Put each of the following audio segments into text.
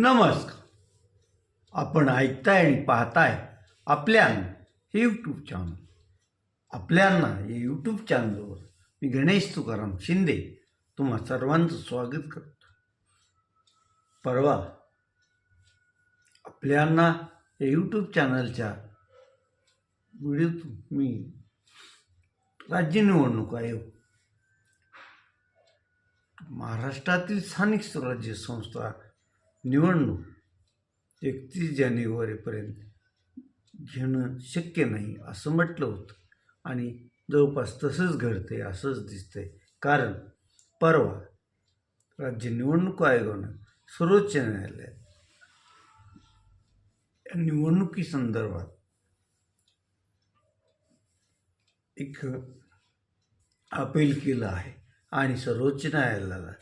नमस्कार. आपण ऐकताय आणि पाहताय आपल्यान हे यूट्यूब चॅनल आपल्यांना या यूट्यूब चॅनलवर मी गणेश तुकाराम शिंदे तुम्हा सर्वांचं स्वागत करतो. परवा आपल्यांना या यूट्यूब चॅनलच्या व्हिडिओतून मी राज्य निवडणूक आयोग महाराष्ट्रातील स्थानिक स्वराज्य संस्था निवडणूक एकतीस जानेवारीपर्यंत घेणं शक्य नाही असं म्हटलं होतं. आणि जवळपास तसंच घडतंय असंच दिसतंय. कारण परवा राज्य निवडणूक आयोगानं सर्वोच्च न्यायालयात या निवडणुकीसंदर्भात एक अपील केलं आहे. आणि सर्वोच्च न्यायालयाला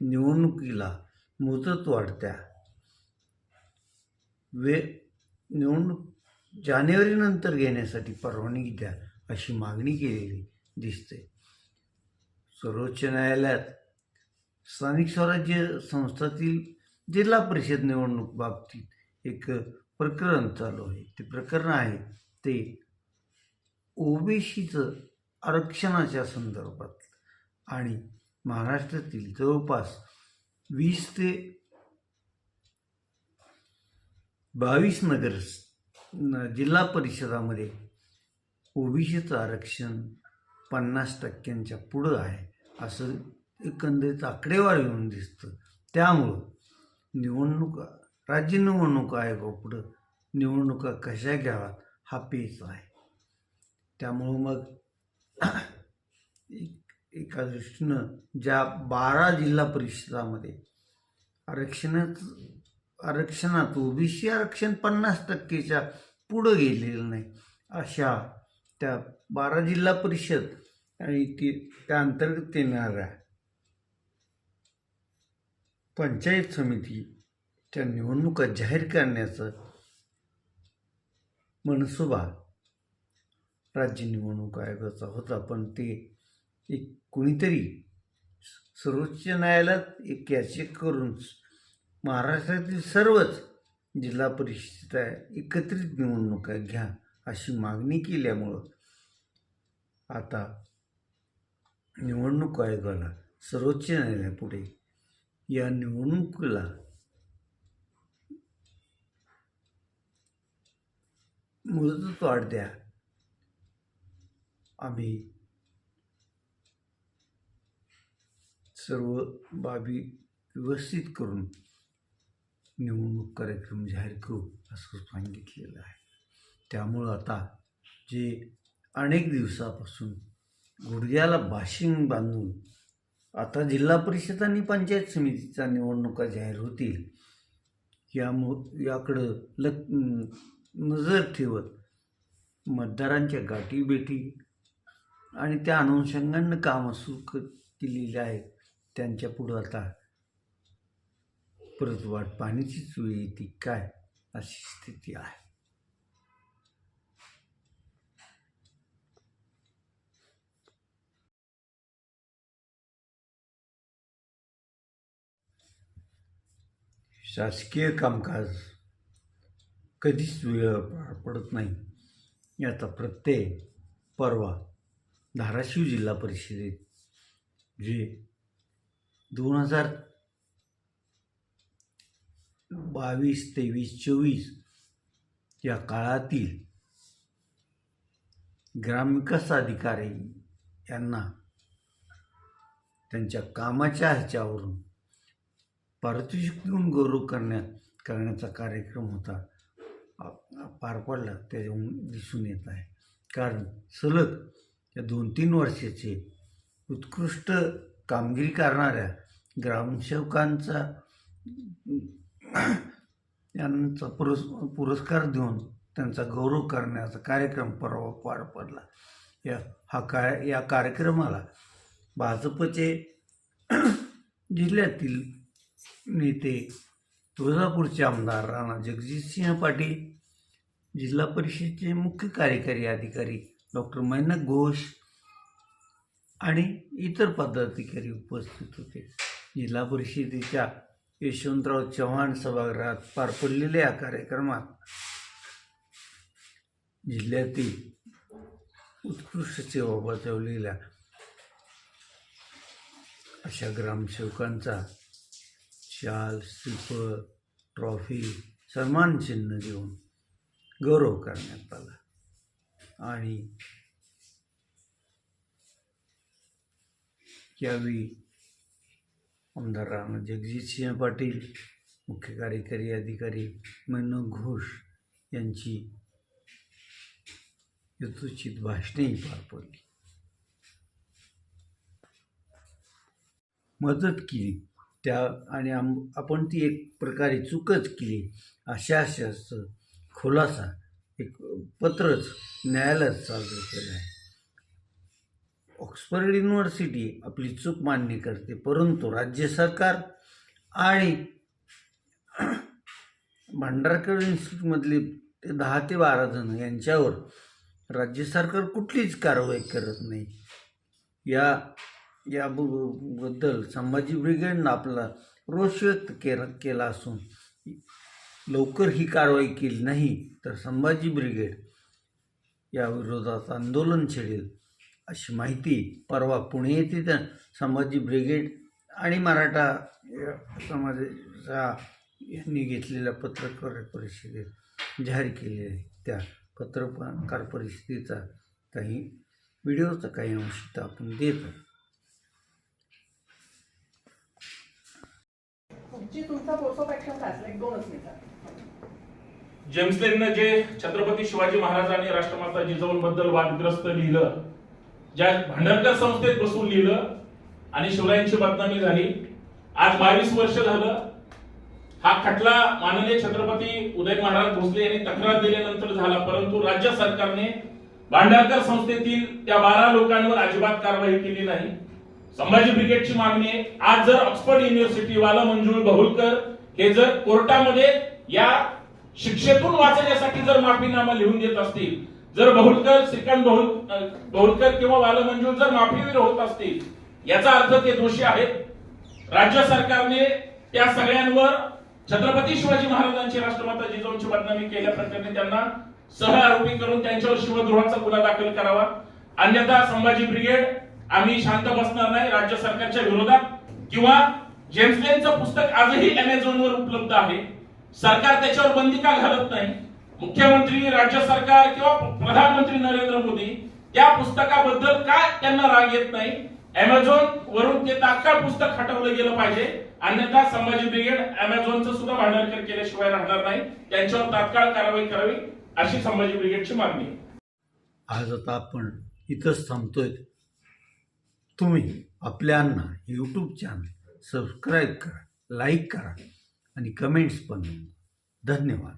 निवडणुकीला मुदत वाढत्या वे निवडणूक जानेवारीनंतर घेण्यासाठी परवानगी द्या अशी मागणी केलेली दिसते. सर्वोच्च न्यायालयात स्थानिक स्वराज्य संस्थातील जिल्हा परिषद निवडणूक बाबतीत एक प्रकरण चालू आहे. ते प्रकरण आहे ते ओबीसीचं आरक्षणाच्या संदर्भात आणि महाराष्ट्रातील जवळपास वीस ते बावीस नगर जिल्हा परिषदामध्ये ओबीसीचं आरक्षण पन्नास टक्क्यांच्या पुढं आहे असं एकंदरीत आकडेवारी येऊन दिसतं. त्यामुळं निवडणुका राज्य निवडणूक आयोगापुढं निवडणुका कशा घ्याव्यात हा पेच आहे. त्यामुळं मग एक एका दृष्टीनं ज्या बारा जिल्हा परिषदामध्ये आरक्षणाचं आरक्षणात ओबीसी आरक्षण पन्नास टक्केच्या पुढं गेलेलं नाही. अशा त्या बारा जिल्हा परिषद आणि ती त्या अंतर्गत येणाऱ्या पंचायत समितीच्या निवडणुका जाहीर करण्याचं मनसुबा राज्य निवडणूक आयोगाचा होता. पण ते एक कुणीतरी सर्वोच्च न्यायालयात एक याचिका करून महाराष्ट्रातील सर्वच जिल्हा परिषद एकत्रित निवडणुका घ्या अशी मागणी केल्यामुळं आता निवडणूक आयोगाला सर्वोच्च न्यायालयापुढे या निवडणुकीला मुदतवाढ द्या. आम्ही सर्व बाबी व्यवस्थित करून निवडणूक कार्यक्रम जाहीर करू असं सांगितलेलं आहे. त्यामुळं आता जे अनेक दिवसापासून गुडघ्याला बाशिंग बांधून आता जिल्हा परिषद आणि पंचायत समितीच्या निवडणुका जाहीर होतील यामु याकडं ल नजर ठेवत मतदारांच्या गाठीभेटी आणि त्या अनुषंगानं कामं सुरू क- केलेली आहेत. त्यांच्या पुढं आता परत वाट पाण्याची वेळ येते काय अशी स्थिती आहे. शासकीय कामकाज कधीच वेळ पार पडत नाही. याचा प्रत्यय परवा धाराशिव जिल्हा परिषदेत जे दोन हजार बावीस तेवीस चोवीस या काळातील ग्रामविकास अधिकारी यांना त्यांच्या कामाच्या ह्याच्यावरून पारितोषिक देऊन गौरव करण्यात करण्याचा कार्यक्रम होता. पार पडला त्याच्याहून दिसून येत आहे. कारण सलग या दोन तीन वर्षाचे उत्कृष्ट कामगिरी करणाऱ्या ग्रामसेवकांचा यांचा पुरस् पुरस्कार देऊन त्यांचा गौरव करण्याचा कार्यक्रम परवा पार पडला. या हा काय या कार्यक्रमाला भाजपचे जिल्ह्यातील नेते तुळजापूरचे आमदार राणा जगजितसिंह पाटील जिल्हा परिषदेचे मुख्य कार्यकारी अधिकारी डॉक्टर मैनक घोष आणि इतर पदाधिकारी उपस्थित होते. जिल्हा परिषदेच्या यशवंतराव चव्हाण सभागृहात पार पडलेल्या या कार्यक्रमात जिल्ह्यातील उत्कृष्ट सेवा बजावलेल्या अशा ग्रामसेवकांचा शाल श्रीफळ ट्रॉफी सन्मान चिन्ह देऊन गौरव करण्यात आला. आणि यावेळी आमदार राणा जगजितसिंह पाटील मुख्य कार्यकारी अधिकारी मनो घोष यांची यथोचित भाषणेही पार पडली. मदत केली. त्या आणि आम आपण ती एक प्रकारे चूकच केली. अशा अशाच खुलासा एक पत्रच न्यायालयात सादर केलं आहे. ऑक्सफर्ड युनिव्हर्सिटी आपली चूक मान्य करते परंतु राज्य सरकार आणि भांडारकर इन्स्टिट्यूटमधले ते दहा ते बारा जण यांच्यावर राज्य सरकार कुठलीच कारवाई करत नाही. या या ब- बद्दल संभाजी ब्रिगेडनं आपला रोष व्यक्त केला केला असून लवकर ही कारवाई केली नाही तर संभाजी ब्रिगेड या विरोधात आंदोलन छेडेल. अशी माहिती परवा पुणे येथे त्या संभाजी ब्रिगेड आणि मराठा या समाजाच्या यांनी घेतलेल्या पत्रकार परिषदेत जाहीर केली आहे त्या पत्रकार परिषदेचा काही व्हिडिओचा काही अंश आपण देतो तुमची तुमचा कोर्स ऑफ ऍक्शन काय असेल एक दोनच मिनिटात जेम्स लेननं जे छत्रपती शिवाजी महाराज आणि राष्ट्रमाता जिजाऊंबद्दल वादग्रस्त लिहिलं ज्या भांडारकर संस्थेत बसून लिहिलं आणि शिवरायांची बदनामी झाली आज बावीस वर्ष झालं हा खटला माननीय छत्रपती उदय महाराज भोसले यांनी तक्रार दिल्यानंतर झाला परंतु राज्य सरकारने भांडारकर संस्थेतील त्या बारा लोकांवर अजिबात कारवाई केली नाही. संभाजी ब्रिगेडची मागणी आहे आज जर ऑक्सफर्ड युनिव्हर्सिटी वाला मंजूर बहुलकर हे जर कोर्टामध्ये या शिक्षेतून वाचण्यासाठी जर माफीनामा लिहून देत असतील जर बहुलकर श्रीकांत बहुल बहुलकर किंवा बालमंजूर जर माफीवीर होत असतील याचा अर्थ ते दोषी आहेत. राज्य सरकारने त्या सगळ्यांवर छत्रपती शिवाजी महाराजांची राष्ट्रमाता जिजाऊंची बदनामी केल्याप्रकरणी त्यांना सह आरोपी करून त्यांच्यावर शिवद्रोहाचा गुन्हा दाखल करावा. अन्यथा संभाजी ब्रिगेड आम्ही शांत बसणार नाही राज्य सरकारच्या विरोधात. किंवा जेम्स लेनचं पुस्तक आजही अमेझॉन वर उपलब्ध आहे. सरकार त्याच्यावर बंदी का घालत नाही? मुख्यमंत्री राज्य सरकार किंवा प्रधानमंत्री नरेंद्र मोदी त्या पुस्तकाबद्दल काय त्यांना राग येत नाही? अमेझॉन वरून ते तात्काळ पुस्तक हटवलं गेलं पाहिजे. अन्यथा संभाजी ब्रिगेड अमेझॉनचं सुद्धा भांडारकर केल्याशिवाय राहणार नाही. त्यांच्यावर तात्काळ कारवाई करावी अशी संभाजी ब्रिगेडची मागणी आज आता आपण इथंच थांबतोय. तुम्ही आपल्यांना यूट्यूब चॅनल सबस्क्राईब करा लाईक करा आणि कमेंट्स पण धन्यवाद.